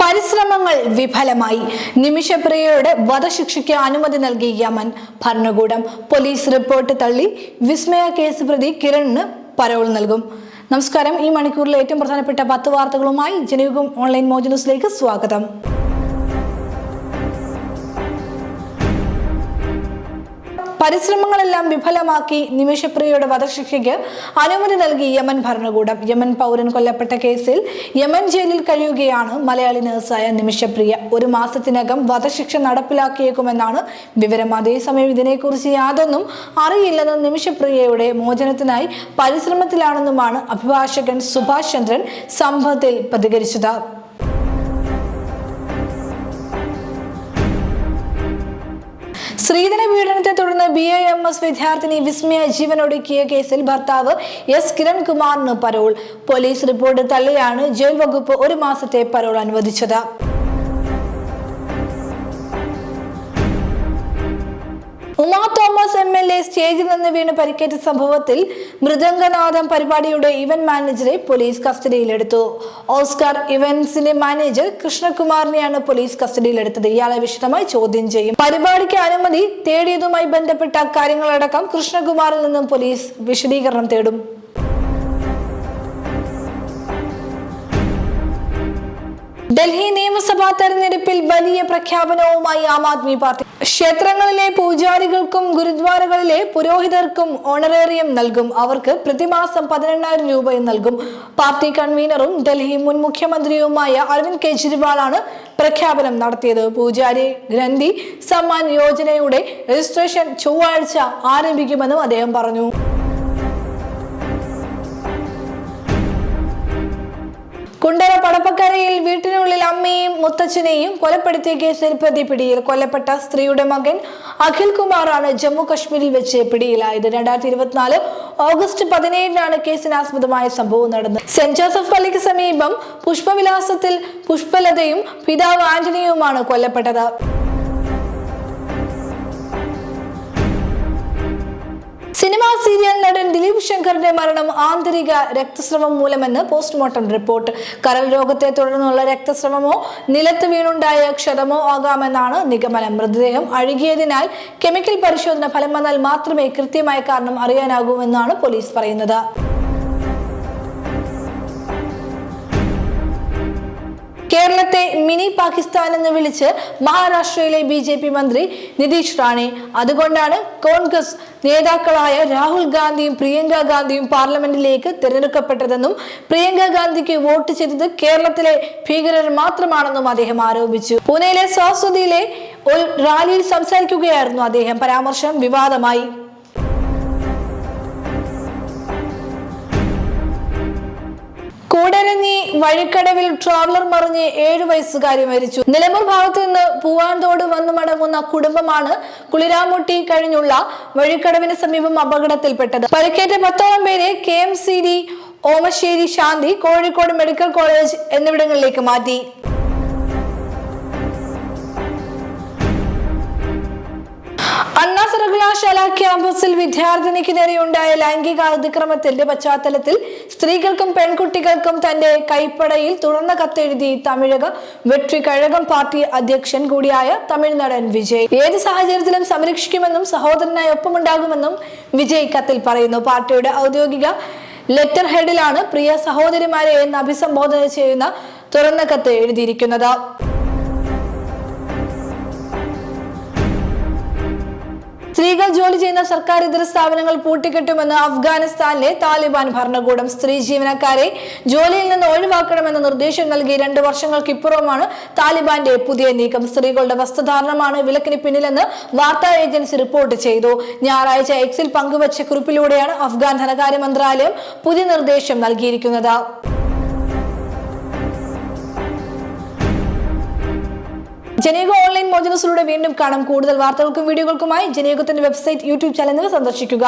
പരിശ്രമങ്ങൾ വിഫലമായി. നിമിഷപ്രിയയുടെ വധശിക്ഷയ്ക്ക് അനുമതി നൽകി യമൻ ഭരണകൂടം. പോലീസ് റിപ്പോർട്ട് തള്ളി വിസ്മയ കേസ് പ്രതി കിരണിന് പരോൾ നൽകും. നമസ്കാരം. ഈ മണിക്കൂറിലെ ഏറ്റവും പ്രധാനപ്പെട്ട പത്ത് വാർത്തകളുമായി ജനയുഗം ഓൺലൈൻ മോജ് ന്യൂസിലേക്ക് സ്വാഗതം. പരിശ്രമങ്ങളെല്ലാം വിഫലമാക്കി നിമിഷപ്രിയയുടെ വധശിക്ഷയ്ക്ക് അനുമതി നൽകി യമൻ ഭരണകൂടം. യമൻ പൗരൻ കൊല്ലപ്പെട്ട കേസിൽ യമൻ ജയിലിൽ കഴിയുകയാണ് മലയാളി നഴ്സായ നിമിഷപ്രിയ. ഒരു മാസത്തിനകം വധശിക്ഷ നടപ്പിലാക്കിയേക്കുമെന്നാണ് വിവരം. അതേസമയം ഇതിനെക്കുറിച്ച് യാതൊന്നും അറിയില്ലെന്ന് നിമിഷപ്രിയയുടെ മോചനത്തിനായി പരിശ്രമത്തിലാണെന്നുമാണ് അഭിഭാഷകൻ സുഭാഷ് ചന്ദ്രൻ സംഭവത്തിൽ പ്രതികരിച്ചത്. സ്ത്രീധന പീഡനത്തെ തുടർന്ന് ബി ഐ എം എസ് വിദ്യാർത്ഥിനി വിസ്മയ ജീവനൊടുക്കിയ കേസിൽ ഭർത്താവ് എസ് കിരൺകുമാറിന് പരോൾ. പോലീസ് റിപ്പോർട്ട് തള്ളിയാണ് ജയിൽ വകുപ്പ് ഒരു മാസത്തെ പരോൾ അനുവദിച്ചത്. Uma Thomas M L A സ്റ്റേജിൽ നിന്ന് വീണ് പരിക്കേറ്റ സംഭവത്തിൽ മൃദംഗനാഥം പരിപാടിയുടെ ഇവന്റ് മാനേജറെ പോലീസ് കസ്റ്റഡിയിലെടുത്തു. ഓസ്കാർ ഇവന്റ്സിന്റെ മാനേജർ കൃഷ്ണകുമാറിനെയാണ് പോലീസ് കസ്റ്റഡിയിലെടുത്തത്. ഇയാളെ വിശദമായി ചോദ്യം ചെയ്യും. പരിപാടിക്ക് അനുമതി തേടിയതുമായി ബന്ധപ്പെട്ട കാര്യങ്ങളടക്കം കൃഷ്ണകുമാറിൽ നിന്നും പോലീസ് വിശദീകരണം തേടും. ഡൽഹി നിയമസഭാ തെരഞ്ഞെടുപ്പിൽ വലിയ പ്രഖ്യാപനവുമായി ആം ആദ്മി പാർട്ടി. ക്ഷേത്രങ്ങളിലെ പൂജാരികൾക്കും ഗുരുദ്വാരകളിലെ പുരോഹിതർക്കും ഓണറേറിയം നൽകും. അവർക്ക് പ്രതിമാസം പതിനെണ്ണായിരം രൂപയും നൽകും. പാർട്ടി കൺവീനറും ഡൽഹി മുൻ മുഖ്യമന്ത്രിയുമായ അരവിന്ദ് കെജ്രിവാളാണ് പ്രഖ്യാപനം നടത്തിയത്. പൂജാരി ഗ്രന്ഥി സമ്മാൻ യോജനയുടെ രജിസ്ട്രേഷൻ ചൊവ്വാഴ്ച ആരംഭിക്കുമെന്നും അദ്ദേഹം പറഞ്ഞു. കുണ്ടറ പടപ്പക്കരയിൽ വീട്ടിനുള്ളിൽ അമ്മയും മുത്തച്ഛനെയും കൊലപ്പെടുത്തിയ കേസിൽ പ്രതി പിടിയിൽ കൊല്ലപ്പെട്ട സ്ത്രീയുടെ മകൻ അഖിൽ കുമാറാണ് ജമ്മു കശ്മീരിൽ വെച്ച് പിടിയിലായത്. രണ്ടായിരത്തി ഇരുപത്തിനാല് ഓഗസ്റ്റ് പതിനേഴിനാണ് കേസിനാസ്പദമായ സംഭവം നടന്നത്. സെന്റ് ജോസഫ് പള്ളിക്ക് സമീപം പുഷ്പവിലാസത്തിൽ പുഷ്പലതയും പിതാവ് ആന്റണിയുമാണ് കൊല്ലപ്പെട്ടത്. ശങ്കറിന്റെ മരണം ആന്തരിക രക്തസ്രവം മൂലമെന്ന് പോസ്റ്റ്മോർട്ടം റിപ്പോർട്ട്. കരൾ രോഗത്തെ തുടർന്നുള്ള രക്തസ്രവമോ നിലത്ത് വീണുണ്ടായ ക്ഷതമോ ആകാമെന്നാണ് നിഗമനം. മൃതദേഹം അഴുകിയതിനാൽ കെമിക്കൽ പരിശോധന ഫലം വന്നാൽ മാത്രമേ കൃത്യമായ കാരണം അറിയാനാകൂ എന്നാണ് പോലീസ് പറയുന്നത്. കേരളത്തെ മിനി പാകിസ്ഥാൻ എന്ന് വിളിച്ച് മഹാരാഷ്ട്രയിലെ ബി ജെ പി മന്ത്രി നിതീഷ് റാണെ. അതുകൊണ്ടാണ് കോൺഗ്രസ് നേതാക്കളായ രാഹുൽ ഗാന്ധിയും പ്രിയങ്ക ഗാന്ധിയും പാർലമെന്റിലേക്ക് തിരഞ്ഞെടുക്കപ്പെട്ടതെന്നും പ്രിയങ്ക ഗാന്ധിക്ക് വോട്ട് ചെയ്തത് കേരളത്തിലെ ഭീകരർ മാത്രമാണെന്നും അദ്ദേഹം ആരോപിച്ചു. പൂനെയിലെ സരസ്വതിയിലെ ഒരു റാലിയിൽ സംസാരിക്കുകയായിരുന്നു അദ്ദേഹം. പരാമർശം വിവാദമായി. കൂടരഞ്ഞി വഴിക്കടവിൽ ട്രാവലർ മറിഞ്ഞ് ഏഴു വയസ്സുകാരി മരിച്ചു. നിലമ്പൂർ ഭാഗത്ത് നിന്ന് പൂവാന്തോട് വന്നു മടങ്ങുന്ന കുടുംബമാണ് കുളിരാമുട്ടി കഴിഞ്ഞുള്ള വഴിക്കടവിന് സമീപം അപകടത്തിൽപ്പെട്ടത്. പരിക്കേറ്റ പത്തോളം പേരെ K M C D Omassery Shanthi Kozhikode medical college എന്നിവിടങ്ങളിലേക്ക് മാറ്റി. സർവകലാശാല ക്യാമ്പസിൽ വിദ്യാർത്ഥിനിക്ക് നേരെയുണ്ടായ ലൈംഗിക അതിക്രമത്തിന്റെ പശ്ചാത്തലത്തിൽ സ്ത്രീകൾക്കും പെൺകുട്ടികൾക്കും തന്റെ കൈപ്പടയിൽ തുറന്ന കത്തെഴുതി തമിഴക വെട്രി കഴകം പാർട്ടി അധ്യക്ഷൻ കൂടിയായ തമിഴ് നടൻ വിജയ്. ഏത് സാഹചര്യത്തിലും സംരക്ഷിക്കുമെന്നും സഹോദരനായി ഒപ്പമുണ്ടാകുമെന്നും വിജയ് കത്തിൽ പറയുന്നു. പാർട്ടിയുടെ ഔദ്യോഗിക ലെറ്റർ ഹെഡിലാണ് പ്രിയ സഹോദരിമാരെ എന്ന് അഭിസംബോധന ചെയ്യുന്ന തുറന്ന കത്ത് എഴുതിയിരിക്കുന്നത്. സ്ത്രീകൾ ജോലി ചെയ്യുന്ന സർക്കാർ ഇതര സ്ഥാപനങ്ങൾ പൂട്ടിക്കെട്ടുമെന്ന് അഫ്ഗാനിസ്ഥാനിലെ താലിബാൻ ഭരണകൂടം സ്ത്രീ ജീവനക്കാരെ ജോലിയിൽ നിന്ന് ഒഴിവാക്കണമെന്ന നിർദ്ദേശം നൽകി രണ്ട് വർഷങ്ങൾക്കിപ്പുറമാണ് താലിബാന്റെ പുതിയ നീക്കം. സ്ത്രീകളുടെ വസ്ത്രധാരണമാണ് വിലക്കിന് പിന്നിലെന്ന് വാർത്താ ഏജൻസി റിപ്പോർട്ട് ചെയ്തു. ഞായറാഴ്ച എക്സിൽ പങ്കുവച്ച കുറിപ്പിലൂടെയാണ് അഫ്ഗാൻ ധനകാര്യ മന്ത്രാലയം പുതിയ നിർദ്ദേശം നൽകിയിരിക്കുന്നത്. ജനയുഗ ഓൺലൈൻ മോജനസിലൂടെ വീണ്ടും കാണാം കൂടുതൽ വാർത്തകൾക്കും വീഡിയോകൾക്കുമായി ജനയുഗത്തിന്റെ വെബ്സൈറ്റ് യൂട്യൂബ് ചാനൽ സന്ദർശിക്കുക.